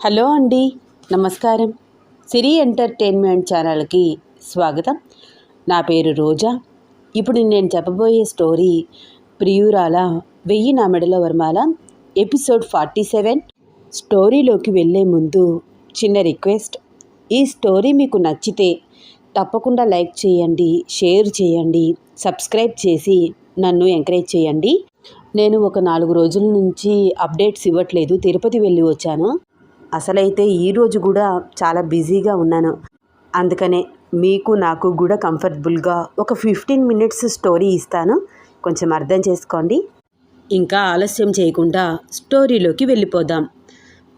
Hello అండి నమస్కారం. సిరి entertainment ఛానల్కి స్వాగతం. నా పేరు రోజా. ఇప్పుడు నేను చెప్పబోయే స్టోరీ ప్రియురాల వెయ్యి నా మెడల వర్మాల ఎపిసోడ్ ఫార్టీ సెవెన్. స్టోరీలోకి వెళ్ళే ముందు చిన్న రిక్వెస్ట్. ఈ స్టోరీ మీకు నచ్చితే తప్పకుండా లైక్ చేయండి షేర్ చేయండి సబ్స్క్రైబ్ చేసి నన్ను ఎంకరేజ్ చేయండి. నేను ఒక నాలుగు రోజుల నుంచి అప్డేట్స్ ఇవ్వట్లేదు తిరుపతి వెళ్ళి వచ్చాను. అసలైతే ఈరోజు కూడా చాలా బిజీగా ఉన్నాను. అందుకనే మీకు నాకు కూడా కంఫర్టబుల్గా ఒక ఫిఫ్టీన్ మినిట్స్ స్టోరీ ఇస్తాను. కొంచెం అర్థం చేసుకోండి. ఇంకా ఆలస్యం చేయకుండా స్టోరీలోకి వెళ్ళిపోదాం.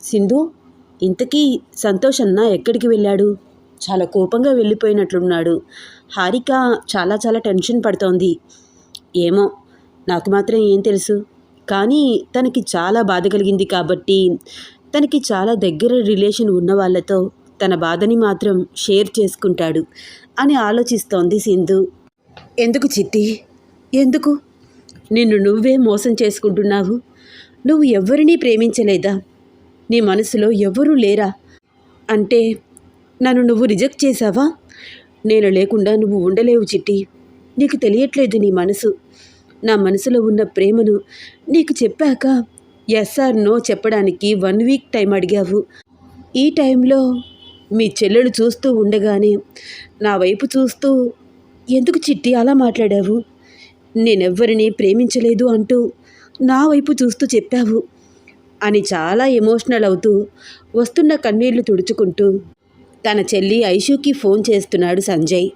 సింధు ఇంతకీ సంతోష్ అన్న ఎక్కడికి వెళ్ళాడు? చాలా కోపంగా వెళ్ళిపోయినట్లున్నాడు. హారిక చాలా చాలా టెన్షన్ పడుతోంది. ఏమో నాకు మాత్రం ఏం తెలుసు. కానీ తనకి చాలా బాధ కలిగింది కాబట్టి తనకి చాలా దగ్గర రిలేషన్ ఉన్న వాళ్ళతో తన బాధని మాత్రం షేర్ చేసుకుంటాడు అని ఆలోచిస్తోంది సింధు. ఎందుకు చిట్టి? ఎందుకు? నిన్ను నువ్వే మోసం చేసుకుంటున్నావు. నువ్వు ఎవరినీ ప్రేమించలేదా? నీ మనసులో ఎవరూ లేరా? అంటే నన్ను నువ్వు రిజెక్ట్ చేశావా? నేను లేకుండా నువ్వు ఉండలేవు చిట్టి. నీకు తెలియట్లేదు నీ మనసు. నా మనసులో ఉన్న ప్రేమను నీకు చెప్పాక ఎస్ఆర్ నో చెప్పడానికి వన్ వీక్ టైం అడిగావు. ఈ టైంలో మీ చెల్లెలు చూస్తూ ఉండగానే నా వైపు చూస్తూ ఎందుకు చిట్టి అలా మాట్లాడావు? నేనెవ్వరిని ప్రేమించలేదు అంటూ నా వైపు చూస్తూ చెప్పావు అని చాలా ఎమోషనల్ అవుతూ వస్తున్న కన్నీళ్ళు తుడుచుకుంటూ తన చెల్లి ఐషుకి ఫోన్ చేస్తున్నాడు సంజయ్.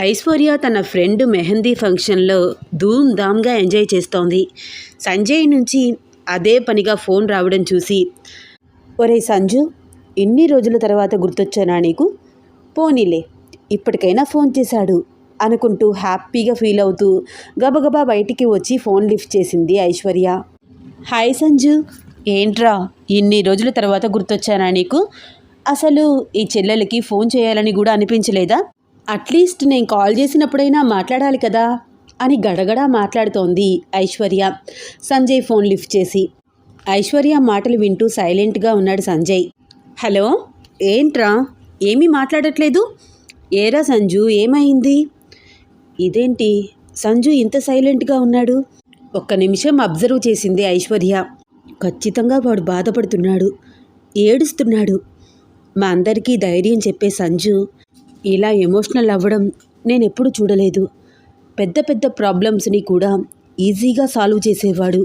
ఐశ్వర్య తన ఫ్రెండ్ మెహందీ ఫంక్షన్లో ధూమ్ ధామ్గా ఎంజాయ్ చేస్తోంది. సంజయ్ నుంచి అదే పనిగా ఫోన్ రావడం చూసి ఒరే సంజు ఇన్ని రోజుల తర్వాత గుర్తొచ్చానా నీకు? పోనీలే ఇప్పటికైనా ఫోన్ చేశాడు అనుకుంటూ హ్యాపీగా ఫీల్ అవుతూ గబగబా బయటికి వచ్చి ఫోన్ లిఫ్ట్ చేసింది ఐశ్వర్య. హాయ్ సంజు ఏంట్రా ఇన్ని రోజుల తర్వాత గుర్తొచ్చానా నీకు? అసలు ఈ చెల్లెలకి ఫోన్ చేయాలని కూడా అనిపించలేదా? అట్లీస్ట్ నేను కాల్ చేసినప్పుడైనా మాట్లాడాలి కదా. అని గడగడా మాట్లాడుతోంది ఐశ్వర్య. సంజయ్ ఫోన్ లిఫ్ట్ చేసి. ఐశ్వర్య మాటలు వింటూ సైలెంట్గా ఉన్నాడు సంజయ్. హలో ఏంట్రా? ఏమీ మాట్లాడట్లేదు? ఏరా సంజు ఏమైంది? ఇదేంటి? సంజు ఇంత సైలెంట్గా ఉన్నాడు? ఒక్క నిమిషం అబ్జర్వ్ చేసింది ఐశ్వర్య. ఖచ్చితంగా వాడు బాధపడుతున్నాడు. ఏడుస్తున్నాడు. మా అందరికీ ధైర్యం చెప్పే సంజు ఇలా ఎమోషనల్ అవ్వడం నేను ఎప్పుడు చూడలేదు. పెద్ద పెద్ద ప్రాబ్లమ్స్ని కూడా ఈజీగా సాల్వ్ చేసేవాడు.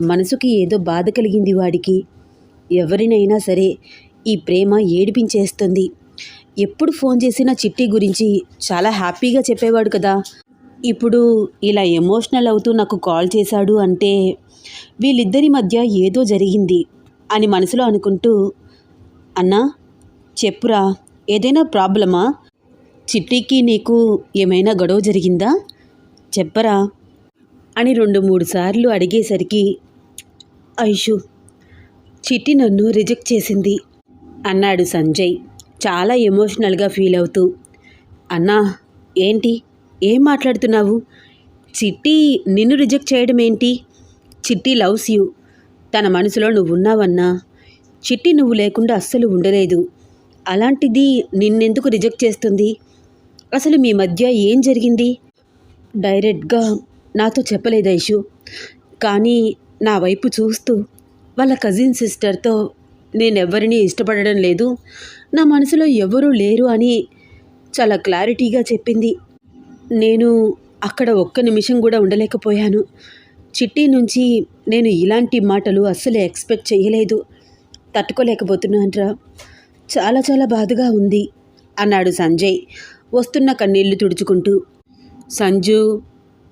మనసుకి ఏదో బాధ కలిగింది వాడికి. ఎవరినైనా సరే ఈ ప్రేమ ఏడిపించేస్తుంది. ఎప్పుడు ఫోన్ చేసినా చిట్టి గురించి చాలా హ్యాపీగా చెప్పేవాడు కదా. ఇప్పుడు ఇలా ఎమోషనల్ అవుతూ నాకు కాల్ చేశాడు అంటే వీళ్ళిద్దరి మధ్య ఏదో జరిగింది అని మనసులో అనుకుంటూ అన్నా చెప్పురా ఏదైనా ప్రాబ్లమా? చిట్టికి నీకు ఏమైనా గొడవ జరిగిందా? చెప్పరా? అని రెండు మూడు సార్లు అడిగేసరికి ఐషు చిట్టి నన్ను రిజెక్ట్ చేసింది అన్నాడు సంజయ్ చాలా ఎమోషనల్గా ఫీల్ అవుతూ. అన్నా ఏంటి? ఏం మాట్లాడుతున్నావు? చిట్టి నిన్ను రిజెక్ట్ చేయడం ఏంటి? చిట్టి లవ్స్ యూ. తన మనసులో నువ్వు ఉన్నావన్నా? చిట్టి నువ్వు లేకుండా అస్సలు ఉండలేదు. అలాంటిది నిన్నెందుకు రిజెక్ట్ చేస్తుంది? అసలు మీ మధ్య ఏం జరిగింది? డైరెక్ట్గా నాతో చెప్పలేదు ఐషు. కానీ నా వైపు చూస్తూ వాళ్ళ కజిన్ సిస్టర్తో నేనెవ్వరినీ ఇష్టపడడం లేదు. నా మనసులో ఎవరూ లేరు అని చాలా క్లారిటీగా చెప్పింది. నేను అక్కడ ఒక్క నిమిషం కూడా ఉండలేకపోయాను. చిట్టి నుంచి నేను ఇలాంటి మాటలు అస్సలు ఎక్స్పెక్ట్ చేయలేదు. తట్టుకోలేకపోతున్నానరా. చాలా చాలా బాధగా ఉంది అన్నాడు సంజయ్ వస్తున్న కన్నీళ్ళు తుడుచుకుంటూ. సంజు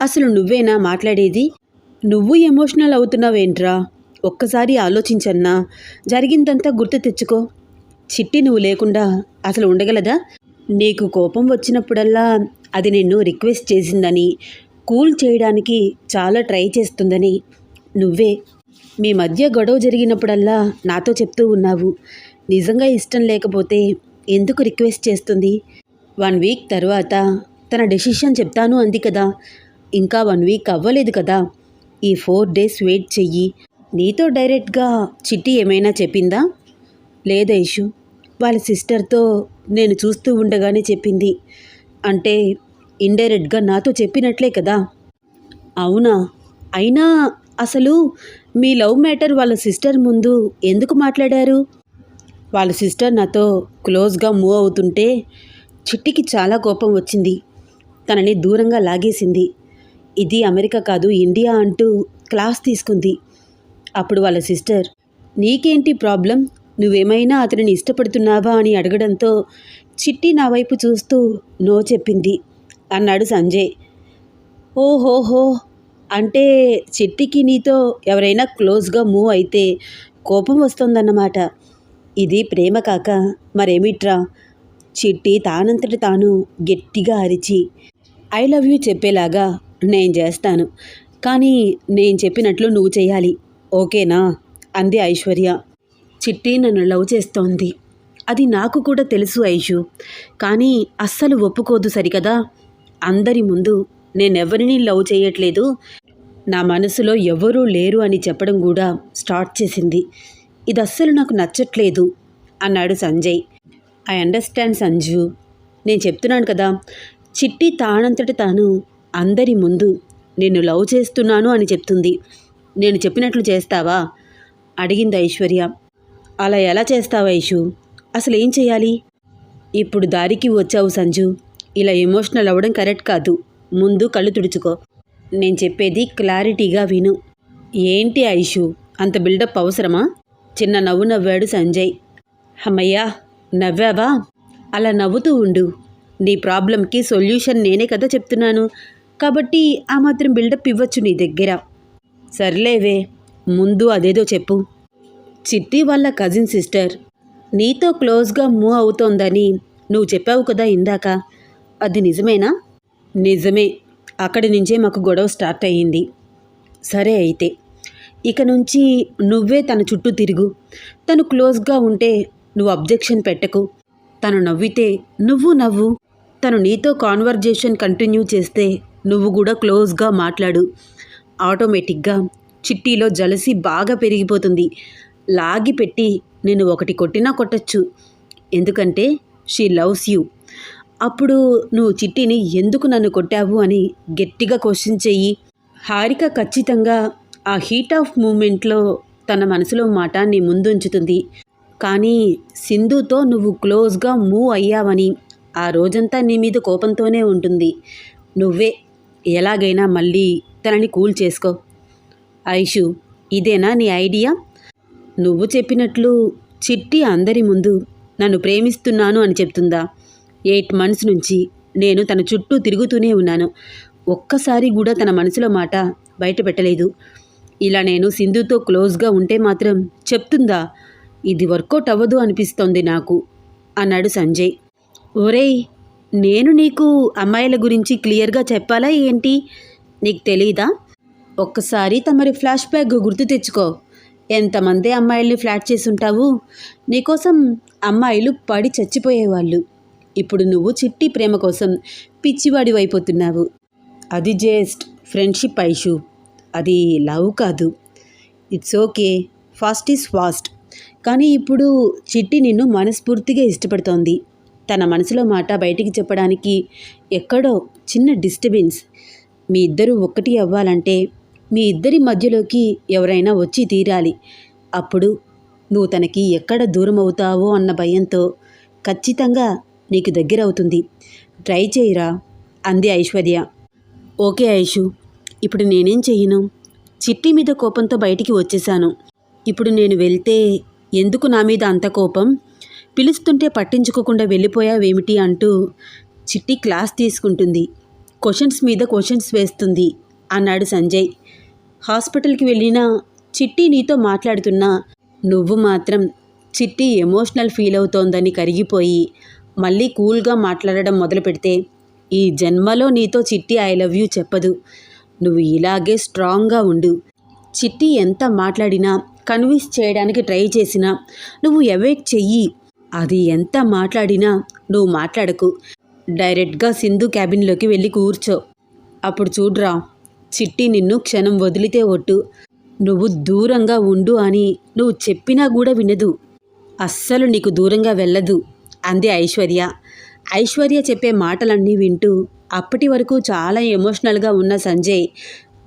అసలు నువ్వేనా మాట్లాడేది? నువ్వు ఎమోషనల్ అవుతున్నావేంట్రా? ఒక్కసారి ఆలోచించన్నా జరిగిందంతా గుర్తు తెచ్చుకో. చిట్టి నువ్వు లేకుండా అసలు ఉండగలదా? నీకు కోపం వచ్చినప్పుడల్లా అది నిన్ను రిక్వెస్ట్ చేసిందని కూల్ చేయడానికి చాలా ట్రై చేస్తుందని. నువ్వే మీ మధ్య గొడవ జరిగినప్పుడల్లా నాతో చెప్తూ ఉన్నావు. నిజంగా ఇష్టం లేకపోతే ఎందుకు రిక్వెస్ట్ చేస్తుంది? వన్ వీక్ తర్వాత తన డెసిషన్ చెప్తాను అంది కదా. ఇంకా వన్ వీక్ అవ్వలేదు కదా. ఈ ఫోర్ డేస్ వెయిట్ చెయ్యి. నీతో డైరెక్ట్గా చిట్టి ఏమైనా చెప్పిందా? లేదా ఐషు. వాళ్ళ సిస్టర్తో నేను చూస్తూ ఉండగానే చెప్పింది. అంటే ఇండైరెక్ట్గా నాతో చెప్పినట్లే కదా. అవునా? అయినా అసలు మీ లవ్ మ్యాటర్ వాళ్ళ సిస్టర్ ముందు ఎందుకు మాట్లాడారు? వాళ్ళ సిస్టర్ నాతో క్లోజ్గా మూవ్ అవుతుంటే చిట్టికి చాలా కోపం వచ్చింది. తనని దూరంగా లాగేసింది. ఇది అమెరికా కాదు ఇండియా అంటూ క్లాస్ తీసుకుంది. అప్పుడు వాళ్ళ సిస్టర్ నీకేంటి ప్రాబ్లం? నువ్వేమైనా అతనిని ఇష్టపడుతున్నావా? అని అడగడంతో చిట్టి నా వైపు చూస్తూ నో చెప్పింది అన్నాడు సంజయ్. ఓహోహో! అంటే చిట్టికి నీతో ఎవరైనా క్లోజ్గా మూవ్ అయితే కోపం వస్తుందన్నమాట. ఇది ప్రేమ కాక మరేమిట్రా? చిట్టి తానంతట తాను గట్టిగా అరిచి ఐ లవ్ యూ చెప్పేలాగా నేను చేస్తాను. కానీ నేను చెప్పినట్లు నువ్వు చేయాలి. ఓకేనా? అంది ఐశ్వర్య. చిట్టి నన్ను లవ్ చేస్తోంది. అది నాకు కూడా తెలుసు ఐషు. కానీ అస్సలు ఒప్పుకోదు సరికదా? అందరి ముందు నేనెవరిని లవ్ చేయట్లేదు. నా మనసులో ఎవరూ లేరు అని చెప్పడం కూడా స్టార్ట్ చేసింది. ఇది అస్సలు నాకు నచ్చట్లేదు అన్నాడు సంజయ్. I understand Sanju. నేను చెప్తున్నాను కదా చిట్టి తానంతట తాను అందరి ముందు నేను లవ్ చేస్తున్నాను అని చెప్తుంది. నేను చెప్పినట్లు చేస్తావా? అడిగింది ఐశ్వర్య. అలా ఎలా చేస్తావు ఐషు? అసలు ఏం చేయాలి? ఇప్పుడు దారికి వచ్చావు సంజు. ఇలా ఎమోషనల్ అవ్వడం కరెక్ట్ కాదు. ముందు కళ్ళు తుడుచుకో. నేను చెప్పేది క్లారిటీగా విను. ఏంటి ఐషు? అంత బిల్డప్ అవసరమా? చిన్న నవ్వు నవ్వాడు సంజయ్. అమ్మయ్యా నవ్వావా? అలా నవ్వుతూ ఉండు. నీ ప్రాబ్లంకి సొల్యూషన్ నేనే కదా చెప్తున్నాను. కాబట్టి ఆ మాత్రం బిల్డప్ ఇవ్వచ్చు నీ దగ్గర. సర్లేవే ముందు అదేదో చెప్పు. చిట్టి వాళ్ళ కజిన్ సిస్టర్ నీతో క్లోజ్గా మూవ్ అవుతోందని నువ్వు చెప్పావు కదా ఇందాక. అది నిజమేనా? నిజమే. అక్కడి నుంచే మాకు గొడవ స్టార్ట్ అయ్యింది. సరే అయితే ఇక నుంచి నువ్వే తన చుట్టూ తిరుగు. తను క్లోజ్గా ఉంటే నువ్వు అబ్జెక్షన్ పెట్టకు. తను నవ్వితే నువ్వు నవ్వు. తను నీతో కాన్వర్జేషన్ కంటిన్యూ చేస్తే నువ్వు కూడా క్లోజ్గా మాట్లాడు. ఆటోమేటిక్గా చిట్టీలో జలసి బాగా పెరిగిపోతుంది. లాగి పెట్టి నేను ఒకటి కొట్టినా కొట్టచ్చు. ఎందుకంటే షీ లవ్స్ యూ అప్పుడు నువ్వు చిట్టిని ఎందుకు నన్ను కొట్టావు అని గట్టిగా క్వశ్చన్ చెయ్యి. హారిక ఖచ్చితంగా ఆ హీట్ ఆఫ్ మూమెంట్లో తన మనసులో మాట నీ ముందుంచుతుంది. కానీ సింధుతో నువ్వు క్లోజ్గా మూవ్ అయ్యావని ఆ రోజంతా నీ మీద కోపంతోనే ఉంటుంది. నువ్వే ఎలాగైనా మళ్ళీ తనని కూల్ చేసుకో. ఐషు ఇదేనా నీ ఐడియా? నువ్వు చెప్పినట్లు చిట్టి అందరి ముందు నన్ను ప్రేమిస్తున్నాను అని చెప్తుందా? ఎయిట్ మంత్స్ నుంచి నేను తన చుట్టూ తిరుగుతూనే ఉన్నాను. ఒక్కసారి కూడా తన మనసులో మాట బయట పెట్టలేదు. ఇలా నేను సింధుతో క్లోజ్గా ఉంటే మాత్రం చెప్తుందా? ఇది వర్కౌట్ అవ్వదు అనిపిస్తోంది నాకు అన్నాడు సంజయ్. ఒరేయ్ నేను నీకు అమ్మాయిల గురించి క్లియర్గా చెప్పాలా ఏంటి? నీకు తెలీదా? ఒక్కసారి తమరి ఫ్లాష్ బ్యాక్ గుర్తు తెచ్చుకో. ఎంతమంది అమ్మాయిల్ని ఫ్లాట్ చేసి ఉంటావు నీకోసం అమ్మాయిలు పడి చచ్చిపోయేవాళ్ళు. ఇప్పుడు నువ్వు చిట్టి ప్రేమ కోసం పిచ్చివాడి అయిపోతున్నావు అది జస్ట్ ఫ్రెండ్షిప్ ఐషు. అది లవ్ కాదు. It's okay. Fast is fast. కానీ ఇప్పుడు చిట్టి నిన్ను మనస్ఫూర్తిగా ఇష్టపడుతోంది. తన మనసులో మాట బయటికి చెప్పడానికి ఎక్కడో చిన్న డిస్టర్బెన్స్ మీ ఇద్దరూ ఒక్కటి అవ్వాలంటే మీ ఇద్దరి మధ్యలోకి ఎవరైనా వచ్చి తీరాలి. అప్పుడు నువ్వు తనకి ఎక్కడ దూరం అవుతావో అన్న భయంతో ఖచ్చితంగా నీకు దగ్గర అవుతుంది ట్రై చేయరా? అంది ఐశ్వర్య. ఓకే ఐషు ఇప్పుడు నేనేం చెయ్యను? చిట్టి మీద కోపంతో బయటికి వచ్చేసాను ఇప్పుడు నేను వెళ్తే ఎందుకు నా మీద అంత కోపం? పిలుస్తుంటే పట్టించుకోకుండా వెళ్ళిపోయావేమిటి అంటూ చిట్టి క్లాస్ తీసుకుంటుంది. క్వశ్చన్స్ మీద క్వశ్చన్స్ వేస్తుంది అన్నాడు సంజయ్. హాస్పిటల్కి వెళ్ళినా చిట్టి నీతో మాట్లాడుతున్నా నువ్వు మాత్రం చిట్టి ఎమోషనల్ ఫీల్ అవుతోందని కరిగిపోయి మళ్ళీ కూల్గా మాట్లాడడం మొదలు పెడితే ఈ జన్మలో నీతో చిట్టి ఐ లవ్ యూ చెప్పదు. నువ్వు ఇలాగే స్ట్రాంగ్గా ఉండు. చిట్టి ఎంత మాట్లాడినా కన్విన్స్ చేయడానికి ట్రై చేసినా నువ్వు అవాయిడ్ చెయ్యి. అది ఎంత మాట్లాడినా నువ్వు మాట్లాడకు. డైరెక్ట్గా సింధు క్యాబిన్లోకి వెళ్ళి కూర్చో. అప్పుడు చూడ్రా చిట్టి నిన్ను క్షణం వదిలితే ఒట్టు. నువ్వు దూరంగా ఉండు అని నువ్వు చెప్పినా కూడా వినదు. అస్సలు నీకు దూరంగా వెళ్ళదు అంది ఐశ్వర్య. ఐశ్వర్య చెప్పే మాటలన్నీ వింటూ అప్పటి వరకు చాలా ఎమోషనల్గా ఉన్న సంజయ్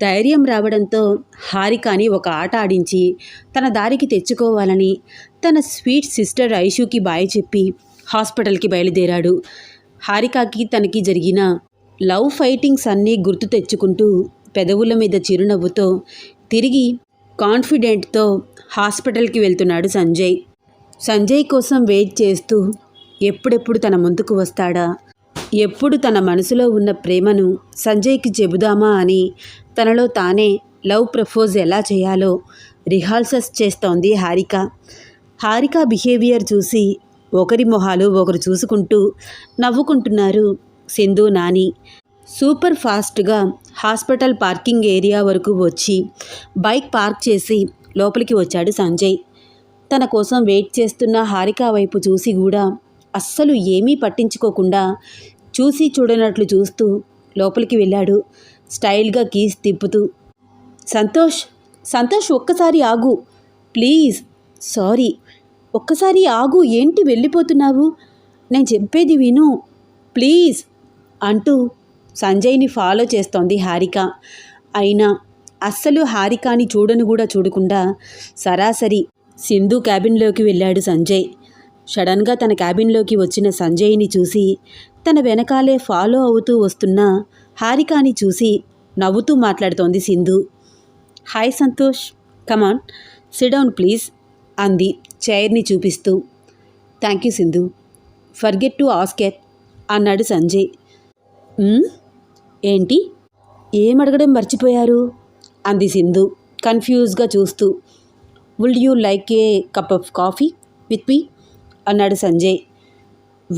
ధైర్యం రావడంతో హారికాని ఒక ఆట ఆడించి తన దారికి తెచ్చుకోవాలని తన స్వీట్ సిస్టర్ ఐషుకి బాయ్ చెప్పి హాస్పిటల్కి బయలుదేరాడు. హారికాకి తనకి జరిగిన లవ్ ఫైటింగ్స్ అన్నీ గుర్తు తెచ్చుకుంటూ పెదవుల మీద చిరునవ్వుతో తిరిగి కాన్ఫిడెంట్తో హాస్పిటల్కి వెళ్తున్నాడు సంజయ్. సంజయ్ కోసం వెయిట్ చేస్తూ ఎప్పుడెప్పుడు తన ముందుకు వస్తాడా? ఎప్పుడు తన మనసులో ఉన్న ప్రేమను సంజయ్కి చెబుదామా అని తనలో తానే లవ్ ప్రపోజ్ ఎలా చేయాలో రిహార్సల్స్ చేస్తోంది హారిక. హారిక బిహేవియర్ చూసి ఒకరి మొహాలు ఒకరు చూసుకుంటూ నవ్వుకుంటున్నారు సింధు నాని. సూపర్ ఫాస్ట్గా హాస్పిటల్ పార్కింగ్ ఏరియా వరకు వచ్చి బైక్ పార్క్ చేసి లోపలికి వచ్చాడు సంజయ్. తన కోసం వెయిట్ చేస్తున్న హారిక వైపు చూసి కూడా అస్సలు ఏమీ పట్టించుకోకుండా చూసి చూడనట్లు చూస్తూ లోపలికి వెళ్ళాడు. స్టైల్గా కీస్ తిప్పుతూ సంతోష్ సంతోష్ ఒక్కసారి ఆగు. ప్లీజ్. సారీ. ఒక్కసారి ఆగు. ఏంటి వెళ్ళిపోతున్నావు? నేను చెప్పేది విను. ప్లీజ్. అంటూ సంజయ్ని ఫాలో చేస్తోంది హారిక. అయినా అస్సలు హారికాని చూడను కూడా చూడకుండా సరాసరి సింధు క్యాబిన్లోకి వెళ్ళాడు సంజయ్. సడన్గా తన క్యాబిన్లోకి వచ్చిన సంజయ్ని చూసి తన వెనకాలే ఫాలో అవుతూ వస్తున్న హారికాని చూసి నవ్వుతూ మాట్లాడుతోంది Sindhu. Hi Santosh come on sit down please అంది చైర్ని చూపిస్తూ. Thank you Sindhu. Forget to ask it అన్నాడు సంజయ్. ఏంటి? ఏం అడగడం మర్చిపోయారు? అంది సింధు కన్ఫ్యూజ్గా చూస్తూ. Will you like a cup of coffee with me అన్నాడు సంజయ్.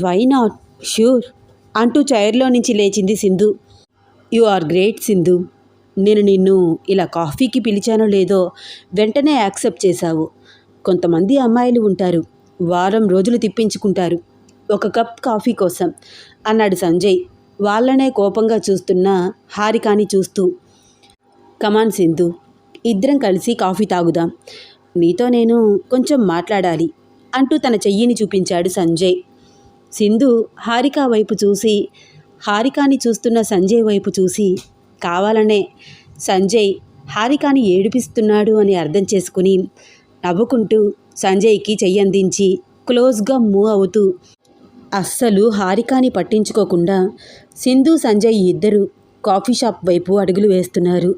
వై నాట్ ష్యూర్ అంటూ చైర్లో నుంచి లేచింది Sindhu. You are great Sindhu. నేను నిన్ను ఇలా కాఫీకి పిలిచానో లేదో వెంటనే యాక్సెప్ట్ చేశావు. కొంతమంది అమ్మాయిలు ఉంటారు. వారం రోజులు తిప్పించుకుంటారు. ఒక కప్ కాఫీ కోసం అన్నాడు సంజయ్ వాళ్ళనే కోపంగా చూస్తున్న హారికాని చూస్తూ. కమాన్ సింధు ఇద్దరం కలిసి కాఫీ తాగుదాం. నీతో నేను కొంచెం మాట్లాడాలి అంటూ తన చెయ్యిని చూపించాడు సంజయ్. సింధు హారిక వైపు చూసి హారికాని చూస్తున్న సంజయ్ వైపు చూసి కావాలనే సంజయ్ హారికాని ఏడిపిస్తున్నాడు అని అర్థం చేసుకుని నవ్వుకుంటూ సంజయ్కి చెయ్యందించి క్లోజ్గా మూవ్ అవుతూ అస్సలు హారికాని పట్టించుకోకుండా సింధు సంజయ్ ఇద్దరు కాఫీ షాప్ వైపు అడుగులు వేస్తున్నారు.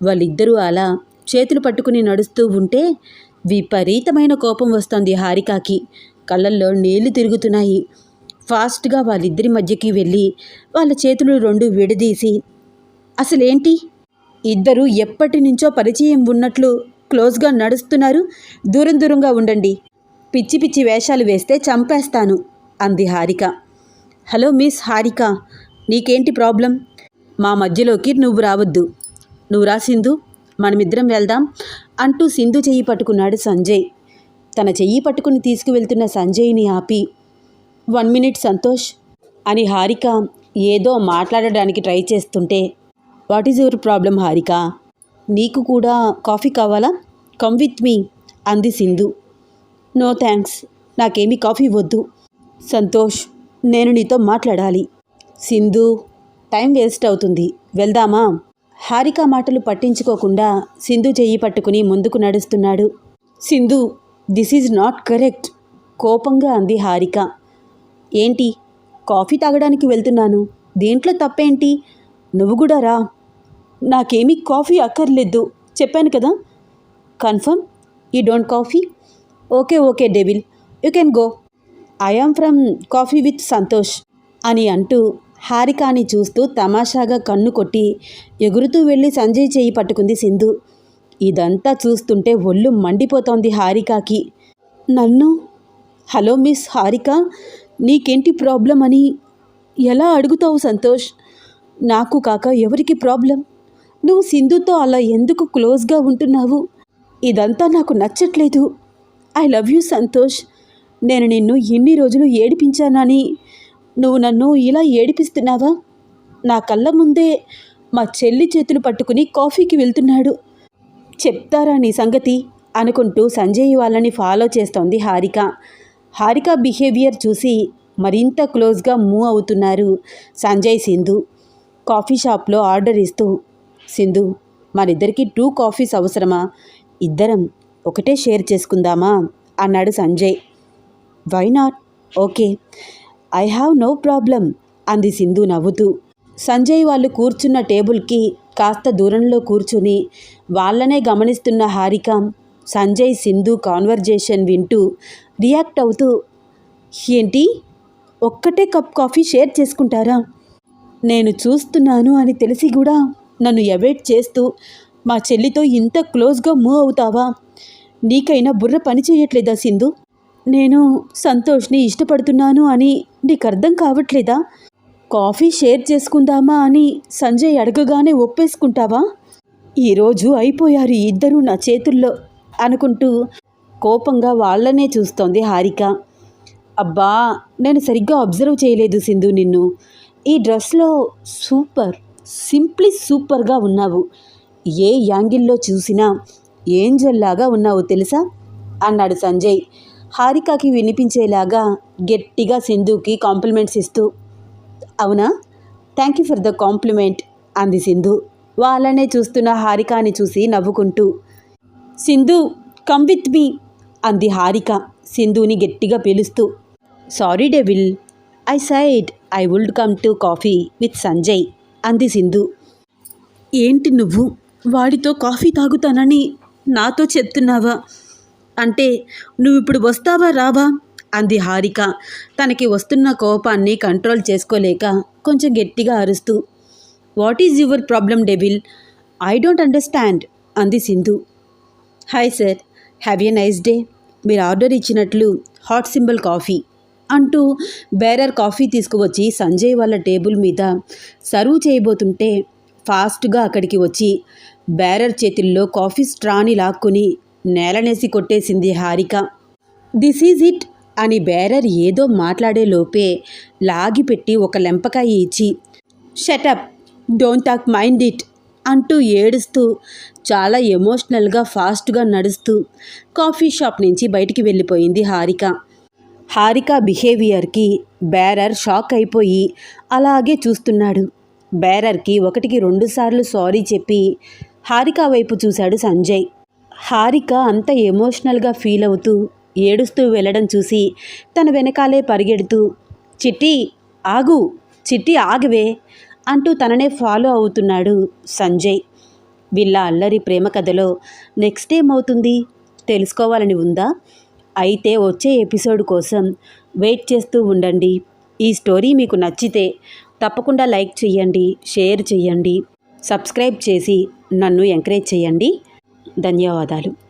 వాళ్ళిద్దరూ అలా చేతులు పట్టుకుని నడుస్తూ ఉంటే విపరీతమైన కోపం వస్తోంది హారికాకి. కళ్ళల్లో నీళ్ళు తిరుగుతున్నాయి. ఫాస్ట్గా వాళ్ళిద్దరి మధ్యకి వెళ్ళి వాళ్ళ చేతులు రెండు విడదీసి అసలేంటి? ఇద్దరు ఎప్పటి నుంచో పరిచయం ఉన్నట్లు క్లోజ్గా నడుస్తున్నారు. దూరం దూరంగా ఉండండి. పిచ్చి పిచ్చి వేషాలు వేస్తే చంపేస్తాను అంది హారిక. హలో మిస్ హారిక నీకేంటి ప్రాబ్లం? మా మధ్యలోకి నువ్వు రావద్దు. నువ్వు రా సింధు మనమిద్దరం వెళ్దాం అంటూ సింధు చెయ్యి పట్టుకున్నాడు సంజయ్. తన చెయ్యి పట్టుకుని తీసుకువెళ్తున్న సంజయ్ని ఆపి వన్ మినిట్ సంతోష్ అని హారిక ఏదో మాట్లాడడానికి ట్రై చేస్తుంటే what is your problem Harika? నీకు కూడా కాఫీ కావాలా? కమ్ విత్ మీ అంది సింధు. నో థ్యాంక్స్ నాకేమీ కాఫీ వద్దు. సంతోష్ నేను నీతో మాట్లాడాలి. సింధు టైం వేస్ట్ అవుతుంది వెళ్దామా? హారిక మాటలు పట్టించుకోకుండా సింధు చెయ్యి పట్టుకుని ముందుకు నడుస్తున్నాడు. Sindhu this is not correct కోపంగా అంది హారిక. ఏంటి? కాఫీ తాగడానికి వెళ్తున్నాను. దీంట్లో తప్పేంటి? నువ్వు కూడా రా. నాకేమీ కాఫీ అక్కర్లేదు. చెప్పాను కదా. కన్ఫర్మ్? ఈ don't coffee? Okay okay devil. You can go. I am from coffee with Santosh అని అంటూ హారికాని చూస్తూ తమాషాగా కన్ను కొట్టి ఎగురుతూ వెళ్ళి సంజయ్ చేయి పట్టుకుంది సింధు. ఇదంతా చూస్తుంటే ఒళ్ళు మండిపోతోంది హారికాకి. నన్ను? Hello miss Harika? నీకేంటి ప్రాబ్లం అని ఎలా అడుగుతావు సంతోష్? నాకు కాక ఎవరికి ప్రాబ్లం? నువ్వు సింధుతో అలా ఎందుకు క్లోజ్గా ఉంటున్నావు? ఇదంతా నాకు నచ్చట్లేదు. I love you Santosh. నేను నిన్ను ఎన్ని రోజులు ఏడిపించానని. నువ్వు నన్ను ఇలా ఏడిపిస్తున్నావా? నా కళ్ళ ముందే మా చెల్లి చేతులు పట్టుకుని కాఫీకి వెళ్తున్నాడు. చెప్తారా నీ సంగతి? అనుకుంటూ సంజయ్ వాళ్ళని ఫాలో చేస్తోంది హారిక. హారిక బిహేవియర్ చూసి మరింత క్లోజ్గా మూవ్ అవుతున్నారు సంజయ్ సింధు. కాఫీ షాప్లో ఆర్డర్ ఇస్తూ సింధు మనిద్దరికి టూ కాఫీస్ అవసరమా? ఇద్దరం ఒకటే షేర్ చేసుకుందామా? అన్నాడు Sanjay. Why not okay. I have no problem అంది సింధు నవ్వుతూ. సంజయ్ వాళ్ళు కూర్చున్న టేబుల్కి కాస్త దూరంలో కూర్చుని వాళ్ళనే గమనిస్తున్న హారిక సంజయ్ సింధు కాన్వర్జేషన్ వింటూ రియాక్ట్ అవుతూ ఏంటి? ఒక్కటే కప్ కాఫీ షేర్ చేసుకుంటారా? నేను చూస్తున్నాను అని తెలిసి కూడా నన్ను అవాయిడ్ చేస్తూ మా చెల్లితో ఇంత క్లోజ్గా మూవ్ అవుతావా? నీకైనా బుర్ర పని చేయట్లేదా సింధు? నేను సంతోష్ని ఇష్టపడుతున్నాను అని నీకు అర్థం కావట్లేదా? కాఫీ షేర్ చేసుకుందామా అని సంజయ్ అడగగానే ఒప్పేసుకుంటావా? ఈరోజు అయిపోయారు ఇద్దరూ నా చేతుల్లో. అనుకుంటూ కోపంగా వాళ్ళనే చూస్తోంది హారిక. అబ్బా నేను సరిగ్గా అబ్జర్వ్ చేయలేదు సింధు నిన్ను. ఈ డ్రెస్లో సూపర్ సింప్లీ సూపర్గా ఉన్నావు. ఏ యాంగిల్లో చూసినా ఏంజల్లాగా ఉన్నావు తెలుసా? అన్నాడు సంజయ్. హారికకి వినిపించేలాగా గట్టిగా సింధుకి కాంప్లిమెంట్స్ ఇస్తూ అవునా? Thank you for the compliment అంది సింధు. వాళ్ళనే చూస్తున్న హారికాని చూసి నవ్వుకుంటూ సింధు కమ్ విత్ మీ అంది హారిక సింధుని గట్టిగా పిలుస్తూ. Sorry devil I side I would come to coffee with Sanjay అంది సింధు. ఏంటి నువ్వు? వాడితో కాఫీ తాగుతానని నాతో చెప్తున్నావా? అంటే నువ్వు ఇప్పుడు వస్తావా రావా? అంది హారిక తనకి వస్తున్న కోపాన్ని కంట్రోల్ చేసుకోలేక కొంచెం గట్టిగా అరుస్తూ. What is your problem devil I don't understand అంది Sindhu. Hi sir. Have a nice day. మీరు ఆర్డర్ ఇచ్చినట్లు హాట్ సింబల్ కాఫీ అంటూ బేరర్ కాఫీ తీసుకువచ్చి సంజయ్ వాళ్ళ టేబుల్ మీద సర్వ్ చేయబోతుంటే ఫాస్ట్గా అక్కడికి వచ్చి బేరర్ చేతుల్లో కాఫీ స్ట్రాని లాక్కుని నేలనేసి కొట్టేసింది హారిక. దిస్ ఈజ్ ఇట్ అని బేరర్ ఏదో మాట్లాడే లోపే లాగిపెట్టి ఒక లెంపకాయ ఇచ్చి shut up don't talk mind it. అంటూ ఏడుస్తూ చాలా ఎమోషనల్గా ఫాస్ట్గా నడుస్తూ కాఫీ షాప్ నుంచి బయటికి వెళ్ళిపోయింది హారిక. హారిక బిహేవియర్కి బేరర్ షాక్ అయిపోయి అలాగే చూస్తున్నాడు. బేరర్కి ఒకటికి రెండుసార్లు సారీ చెప్పి హారిక వైపు చూశాడు సంజయ్. హారిక అంత ఎమోషనల్గా ఫీల్ అవుతూ ఏడుస్తూ వెళ్ళడం చూసి తన వెనకాలే పరిగెడుతూ చిట్టి ఆగు! చిట్టి ఆగవే! అంటూ తననే ఫాలో అవుతున్నాడు సంజయ్. వీళ్ళ అల్లరి ప్రేమ కథలో నెక్స్ట్ ఏమవుతుంది? తెలుసుకోవాలని ఉందా? అయితే వచ్చే ఎపిసోడ్ కోసం వెయిట్ చేస్తూ ఉండండి. ఈ స్టోరీ మీకు నచ్చితే తప్పకుండా లైక్ చేయండి షేర్ చేయండి సబ్స్క్రైబ్ చేసి నన్ను ఎంకరేజ్ చేయండి. ధన్యవాదాలు.